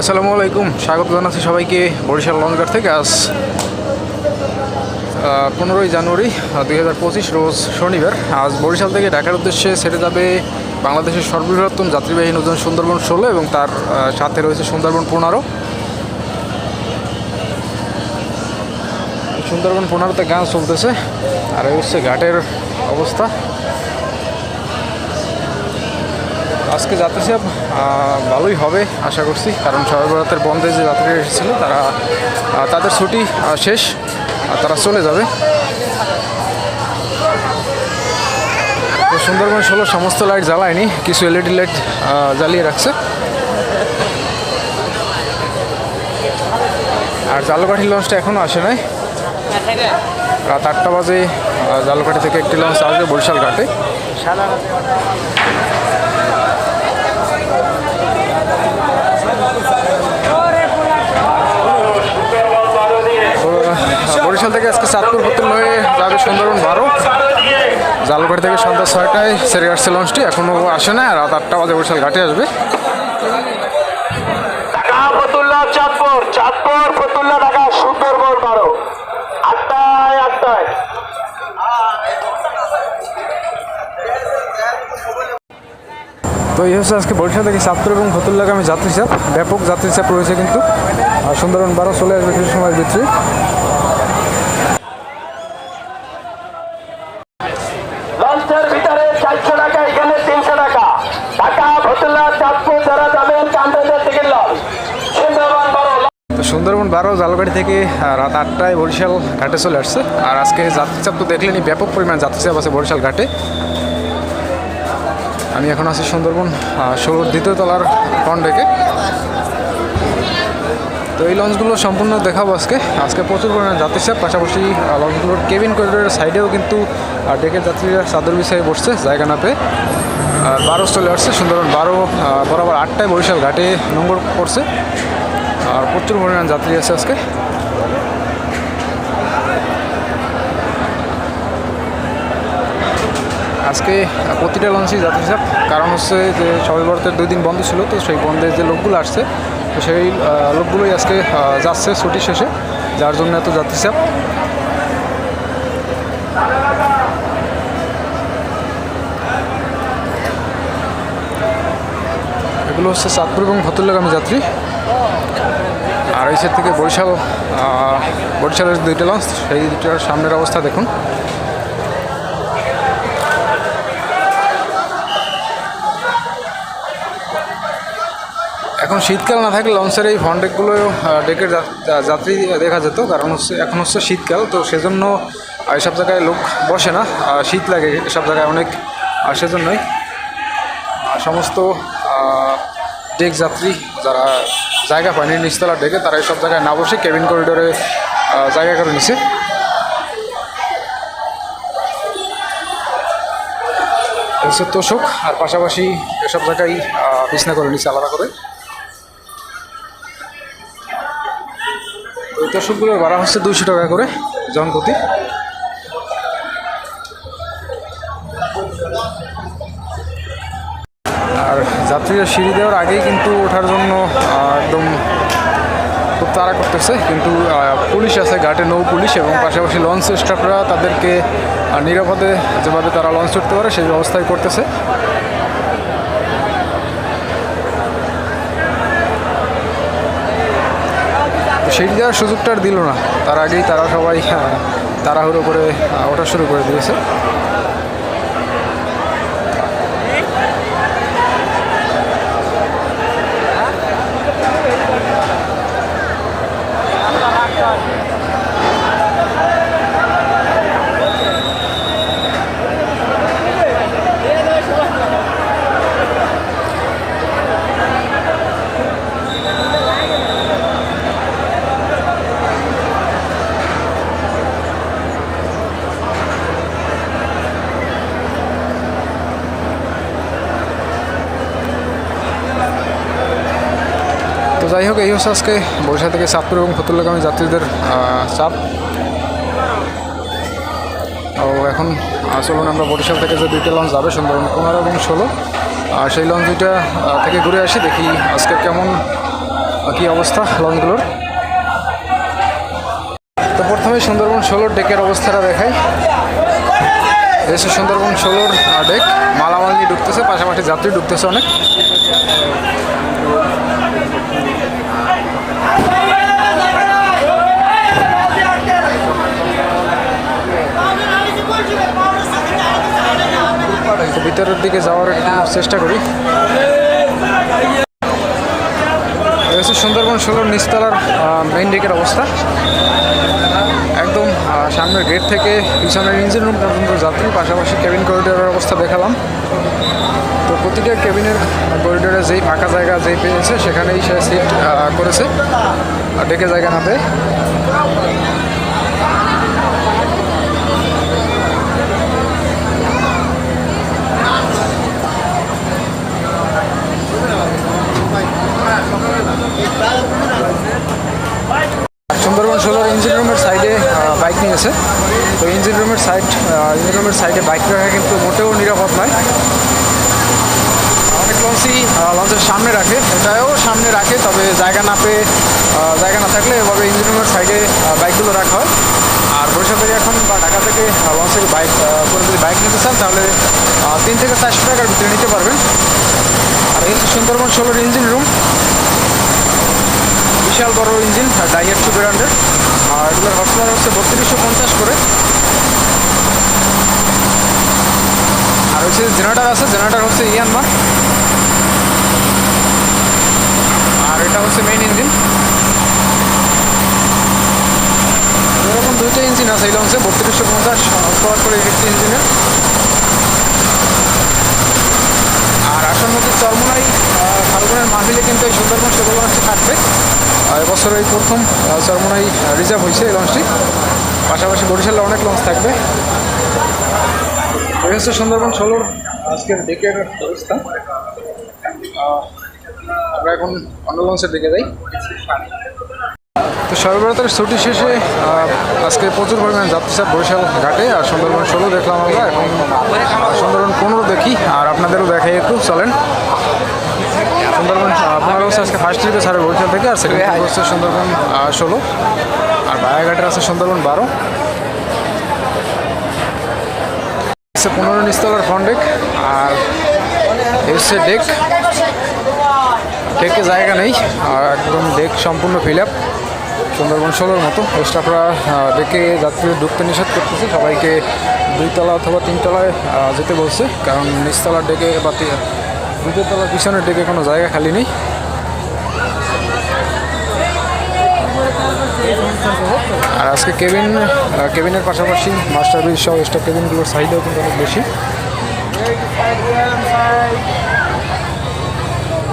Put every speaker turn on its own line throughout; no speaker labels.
আসসালামু আলাইকুম, স্বাগত জানাচ্ছি সবাইকে বরিশাল লঞ্চঘাট থেকে। আজ পনেরোই জানুয়ারি দুই হাজার পঁচিশ রোজ শনিবার। আজ বরিশাল থেকে ঢাকার উদ্দেশ্যে ছেড়ে যাবে বাংলাদেশের সর্ববৃহত্তম যাত্রীবাহী নতুন সুন্দরবন ষোলো এবং তার সাথে রয়েছে সুন্দরবন পনেরো। সুন্দরবন পনেরোতে গান চলতেছে, আর এই হচ্ছে ঘাটের অবস্থা। আজকে যাত্রী চাপ ভালোই হবে আশা করছি। কারণ সবাই বরাতের বন্ধে যে যাত্রীরা এসেছিল, তারা তাদের ছুটি শেষ, আর তারা চলে যাবে। তো সুন্দরবন ষোলো সমস্ত লাইট জ্বালায়নি, কিছু এলইডি লাইট জ্বালিয়ে রাখছে। আর জালুকাঠি লঞ্চটা এখনও আসে নাই। রাত আটটা বাজে জালুকাঠি থেকে একটি লঞ্চ আসবে বরিশাল ঘাটে তো, বরিশাল থেকে আজকে চাঁদপুর পত্তন হয়ে যাবে সুন্দরবন বারো। জালুঘাট থেকে সন্ধ্যা ছয়টায় সেরে আসছে লঞ্চটি এখনও আসে না রাত আটটা বাজে বরিশাল ঘাটে আসবে।
ফতুল্লা চাঁদপুর চাঁদপুর ফতুল্লা ঢাকা সুন্দরবন বারো। আটটায় আটটায়।
তো এই হচ্ছে আজকে বরিশাল থেকে চাঁদপুর এবং ফতুল্লাগামী যাত্রী চাপ ব্যাপক যাত্রী চাপ রয়েছে কিন্তু। আর সুন্দরবন বারো চলে আসবে কিছু সময়ের ভিতরে
লঞ্চের ভিতরে চারশো টাকা এখানে তিনশো টাকা ঢাকা ফতুল্লা চাঁদপুর যারা যাবেন কান্দাদের টিকিট লঞ্চ সুন্দরবন বারো
তো সুন্দরবন বারো, জালগাড়ি থেকে রাত আটটায় বরিশাল ঘাটে চলে আসছে। আর আজকে যাত্রী চাপ তো দেখলেনি ব্যাপক পরিমাণ যাত্রী চাপ আছে বরিশাল ঘাটে। আমি এখন আছি সুন্দরবন ষোলোর দ্বিতীয় তলার ফ্রন্ট ডেকে। তো এই লঞ্চগুলো সম্পূর্ণ দেখাবো আজকে। আজকে প্রচুর পরিমাণে যাত্রী চাপ পাশাপাশি লঞ্চগুলোর কেবিন করিডোরের সাইডেও কিন্তু ডেকের যাত্রীরা চাদর বিছাই বসছে, জায়গা না পেয়ে। আর বারো চলে আসছে সুন্দরবন বারো বরাবর আটটায় বরিশাল ঘাটে নোংর করছে আর প্রচুর পরিমাণ যাত্রী আছে আজকে। আজকে প্রতিটা লঞ্চই যাত্রী চাপ কারণ হচ্ছে যে সবাই ভারতের দুই দিন বন্ধ ছিল, তো সেই বন্ধে যে লোকগুলো আসছে, তো সেই লোকগুলোই আজকে যাচ্ছে ছুটি শেষে। যার জন্য এত যাত্রী চাপ এগুলো হচ্ছে চাঁদপুর এবং ফতুল্লাগামী যাত্রী। সাইড থেকে বরিশাল বরিশালের দুইটা লঞ্চ, সেই দুইটার সামনের অবস্থা দেখুন। এখন শীতকাল না থাকলে লঞ্চের এই ফন ডেকগুলো ডেকের যাত্রী দেখা যেত, কারণ হচ্ছে, এখন হচ্ছে শীতকাল, তো সেজন্য এসব জায়গায় লোক বসে না শীত লাগে এসব জায়গায় অনেক সেজন্যই। সমস্ত ডেক যাত্রী যারা জায়গা পায়নি নিচতলা ডেকে তারা এইসব জায়গায় না বসে কেবিন করিডোরে জায়গা করে নিছে। হচ্ছে তোষক, আর পাশাপাশি এসব জায়গায় বিছনা করে নিচ্ছে আলাদা করে। ওই তোষকগুলোর ভাড়া হচ্ছে দুইশো টাকা করে জন প্রতি আর যাত্রীরা সিঁড়ি দেওয়ার আগেই কিন্তু ওঠার জন্য তাড়া করতেছে, কিন্তু পুলিশ আছে, ঘাটে নৌ পুলিশ এবং পাশাপাশি লঞ্চ স্টাফরা তাদেরকে নিরাপদে যেভাবে তারা লঞ্চ উঠতে পারে, সেই ব্যবস্থাই করতেছে। সিঁড়ি দেওয়ার সুযোগটা আর দিল না। তার আগেই তারা সবাই তাড়াহুড়ো করে ওঠা শুরু করে দিয়েছে। যাই হোক, এই হচ্ছে আজকে বরিশাল থেকে চাঁদপুর এবং ফতুল্লাগামী যাত্রীদের চাপ। ও এখন চলুন আমরা বরিশাল থেকে যে দুইটা লঞ্চ যাবে, সুন্দরবন পনেরো এবং ষোলো আর সেই লঞ্চ দুইটা থেকে ঘুরে আসি, দেখি আজকে কেমন কী অবস্থা লঞ্চগুলোর। তো প্রথমে সুন্দরবন ষোলোর ডেকের অবস্থাটা দেখাই। এসে সুন্দরবন ষোলোর ডেক। মালামাল নিয়ে ঢুকতেছে, পাশাপাশি যাত্রী ঢুকতেছে অনেক। ভিতরের দিকে যাওয়ার চেষ্টা করি। সুন্দরবন ষোলোর নিচতলার মেইন ডেকের অবস্থা। একদম সামনের গেট থেকে পিছনের ইঞ্জিন রুম পর্যন্ত যাত্রী, পাশাপাশি কেবিন করিডোরের অবস্থা দেখালাম। তো প্রতিটা কেবিনের করিডোরে যেই ফাঁকা জায়গা যেই পেয়েছে, সেখানেই সে সিট করেছে। ডেকে জায়গা না পেয়ে সুন্দরবন ষোলোর ইঞ্জিন রুমের সাইডে বাইক নিয়েছে তো ইঞ্জিন রুমের সাইড ইঞ্জিন সাইডে বাইক রাখা, কিন্তু মোটেও নিরাপদ নয়। অনেক লঞ্চই লঞ্চের সামনে রাখে। এটাও সামনে রাখে, তবে জায়গা না পেয়ে জায়গা না থাকলে এভাবে ইঞ্জিন রুমের সাইডে বাইকগুলো রাখা হয়। আর বরিশাল থেকে এখন বা ঢাকা থেকে লঞ্চ থেকে বাইক করে যদি বাইক নিতে চান, তাহলে তিন থেকে চারশো টাকার ভিতরে নিতে পারবেন। আর এই সুন্দরবন ষোলোর ইঞ্জিন রুম বিশাল বড় ইঞ্জিন ডাইয়ার টু ব্র্যান্ডের আর এগুলোর পাওয়ার হচ্ছে বত্রিশশো পঞ্চাশ করে। আর হচ্ছে জেনারেটার আছে, জেনারেটার হচ্ছে ইয়ানমার আর এটা হচ্ছে মেইন ইঞ্জিন এরকম দুইটা ইঞ্জিন আছে এই লঞ্চে বত্রিশশো পঞ্চাশ পাওয়ার করে একটি ইঞ্জিনের আর আসন্ন যে চরমোনাই ফাল্গুনের মাহফিলে কিন্তু এই সুন্দরবন সেবা লঞ্চটি থাকবে এবছর এই প্রথম চরমোনাই রিজার্ভ হয়েছে এই লঞ্চটি পাশাপাশি বরিশালে অনেক লঞ্চ থাকবে। হচ্ছে সুন্দরবন ষোলোর আজকের ডেকের অবস্থা। আমরা এখন অন্য লঞ্চের দিকে যাই। তো সর্বরাতের ছুটি শেষে আজকে প্রচুর পরিমাণে যাত্রী চাপ বরিশাল ঘাটে আর সুন্দরবন ষোলো দেখলাম আমরা এখন সুন্দরবন পনেরো দেখি আর আপনাদেরও দেখাই একটু, চলেন। সুন্দরবন পনেরো হচ্ছে আজকে ফার্স্ট ট্রিপে ছাড়ে বরিশাল থেকে আর সেকেন্ড হচ্ছে সুন্দরবন ষোলো। আর বায়াঘাটের আছে সুন্দরবন বারো। হচ্ছে পনেরো নিস্তলার ফন্ডেক আর এই হচ্ছে ডেক। ডেকে জায়গা নেই, আর একদম ডেক সম্পূর্ণ ফিল আপ সুন্দরবন ষোলোর মতো। স্টাফরা ডেকে যাত্রীদের ঢুকতে নিষেধ করতেছে। সবাইকে দুইতলা অথবা তিনতলায় যেতে বলছে। কারণ নিচতলার ডেকে বা দ্বিতীয় তলার পিছনের ডেকে কোনো জায়গা খালি নেই। আজকে কেবিন কেবিনের পাশাপাশি মাস্টার ব্রিজ সহ স্টাফ কেবিনগুলোর চাহিদাও কিন্তু অনেক বেশি।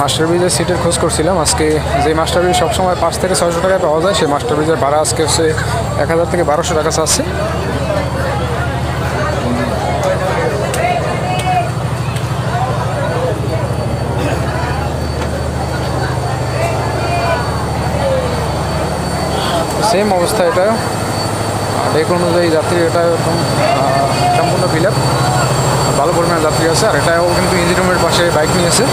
মাস্টার ব্রিজের সিটের খোঁজ করছিলাম। আজকে যে মাস্টার ব্রিজ সবসময় পাঁচ থেকে ছয়শো টাকায় পাওয়া যায়, সেই মাস্টার ব্রিজের ভাড়া আজকে হচ্ছে এক হাজার থেকে বারোশো টাকা চাচ্ছে। সেম অবস্থা এটা। ডেক অনুযায়ী যাত্রী এটা একদম সম্পূর্ণ ফিল আপ ভালো পরিমাণে যাত্রী আছে আর এটাও কিন্তু ইঞ্জিন রুমের পাশে বাইক নিয়েছে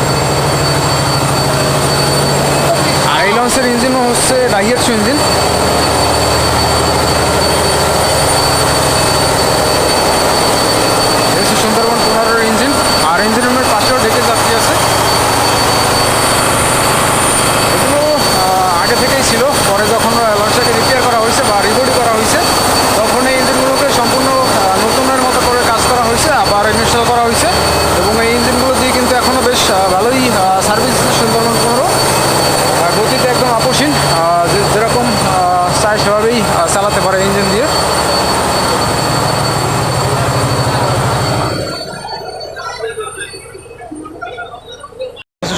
আর এই লঞ্চের ইঞ্জিনও হচ্ছে ডাইয়ারসু ইঞ্জিন হচ্ছে সুন্দরবন পনেরোর ইঞ্জিন আর ইঞ্জিন রুমের পাশেও ডেকে যাত্রী আছে এগুলো আহ, আগে থেকেই ছিল পরে যখন লঞ্চটাকে রিপেয়ার করা হয়েছে বা রিবডি করা হয়েছে তখন এই ইঞ্জিনগুলোকে সম্পূর্ণ আহ, নতুনের মতো করে কাজ করা হয়েছে আবার ইনস্টল করা হয়েছে এবং এই ইঞ্জিনগুলো দিয়ে কিন্তু এখনও বেশ আহ, ভালোই সার্ভিস সুন্দরবন পনেরো আর গতিতে একদম আপসীন আহ, যে- যেরকম আহ, চায় সেভাবেই চালাতে পারে ইঞ্জিন দিয়ে।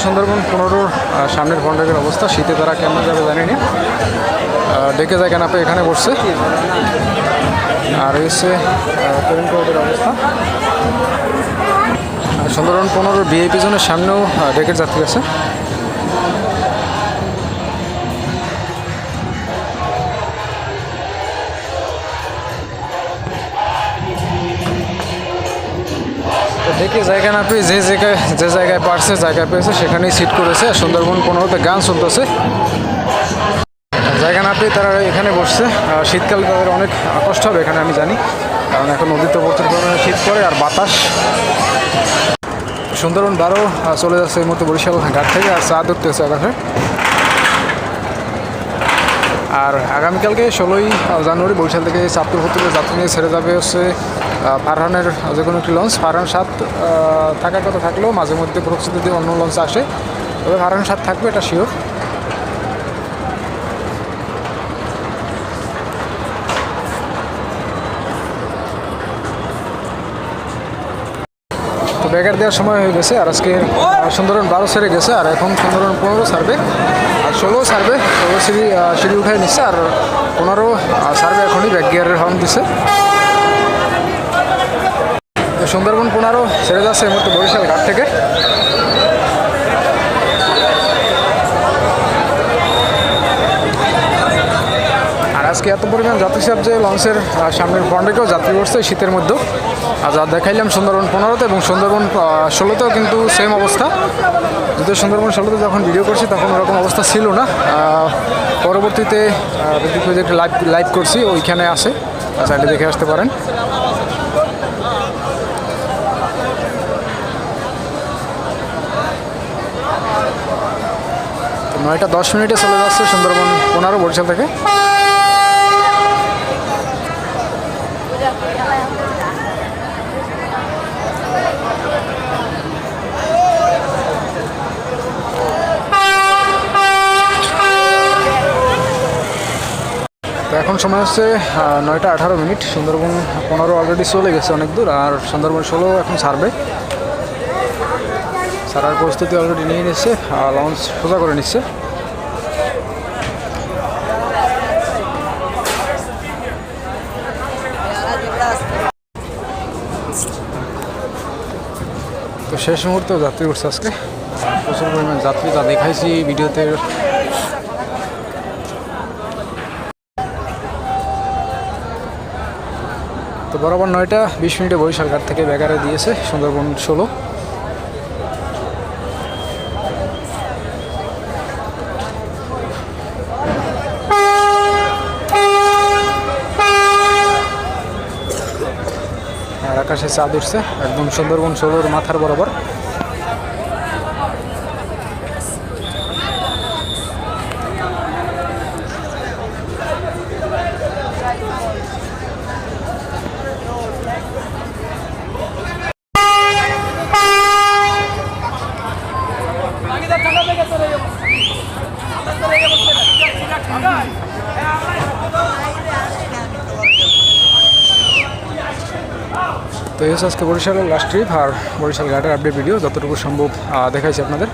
সুন্দরবন পনেরোর সামনের ফন্ডের অবস্থা, শীতে তারা কেমন যাবে জানি না ডেকে যায় কেন আপনি এখানে বসছে? আর হচ্ছে তরুণ অবস্থা। সুন্দরবন পনেরোর বিএপি জোনের সামনেও ডেকের যাত্রী আছে। আজকে জায়গা না পেয়ে যে জায়গায় যে জায়গায় পারছে জায়গায় পেয়েছে, সেখানেই সিট করেছে। সুন্দরবন পনেরোতে গান শুনতেছে। জায়গা না পেয়ে তারা এখানে বসছে। শীতকালে তাদের অনেক কষ্ট হবে এখানে, আমি জানি। কারণ এখন নদীতে প্রচুর পরিমাণে শীত পড়ে আর বাতাস। সুন্দরবন বারো চলে যাচ্ছে এই মুহূর্তে বরিশাল ঘাট থেকে, আর চা ধরতেছে আকাশে। আর আগামীকালকে ষোলোই জানুয়ারি বরিশাল থেকে চাঁদপুর হতুলে যাত্রী নিয়ে ছেড়ে যাবে হচ্ছে ফারহানের যে কোনো একটি লঞ্চ। ফারহান সাত থাকার কথা থাকলেও মাঝে মধ্যে প্রস্তুতি অন্য লঞ্চ আসে। তবে ফারহান সাত থাকবে, এটা শিওর তো ব্যাগার দেওয়ার সময় হয়ে গেছে, আর আজকে সুন্দরবন বারো সেরে গেছে, আর এখন সুন্দরবন পনেরো সারবে আর ষোলো সারবে ষোলো সিঁড়ি সিঁড়ি উঠাই নিচ্ছে আর পনেরো সারবে এখনই ব্যাক গিয়ারের হর্ন দিছে। সুন্দরবন পনেরো সেরে যাচ্ছে এই মুহূর্তে বরিশাল ঘাট থেকে। আজকে এত পরিমাণ যাত্রী চাপ যে লঞ্চের সামনের ফ্রন্টেকেও যাত্রী এই শীতের মধ্যে আর দেখাইলাম সুন্দরবন পনেরোতে এবং সুন্দরবন ষোলোতেও কিন্তু সেম অবস্থা। যদিও সুন্দরবন ষোলোতে যখন ভিডিও করছি তখন ওরকম অবস্থা ছিল না। পরবর্তীতে প্রজেক্ট লাইভ লাইভ করছি, ওইখানে আসে চাইলে দেখে আসতে পারেন। নয়টা দশ মিনিটে চলে যাচ্ছে সুন্দরবন পনেরো বরিশাল থেকে। এখন সময় হচ্ছে নয়টা আঠারো মিনিট। সুন্দরবন পনেরো অলরেডি চলে গেছে অনেক দূর, আর সুন্দরবন ষোলো এখন ছাড়বে। ছাড়ার প্রস্তুতি অলরেডি নিয়ে নিচ্ছে লঞ্চ সোজা করে নিচ্ছে। তো শেষ মুহূর্তেও যাত্রী উঠছে আজকে। প্রচুর পরিমাণ যাত্রী তা দেখাইছি ভিডিওতে। তো বরাবর নয়টা বিশ মিনিটে বরিশাল ঘাট থেকে বেগারে দিয়েছে সুন্দরবন ষোলো। আর আকাশে চাঁদ উঠছে, একদম সুন্দরবন ষোলোর মাথার বরাবর। তো এস আজকে বরিশালের লাস্ট ট্রিপ আর বরিশাল ঘাটের আপডেট ভিডিও যতটুকু সম্ভব দেখাইছি আপনাদের।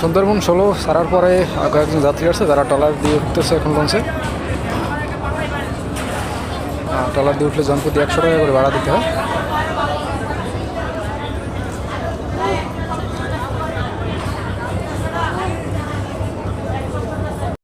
সুন্দরবন ষোলো সারার পরে কয়েকজন যাত্রী আছে যারা টলার দিয়ে উঠতেছে এখন লঞ্চে টলার দিয়ে উঠলে জনপ্রতি একশো টাকা করে ভাড়া দিতে হয়।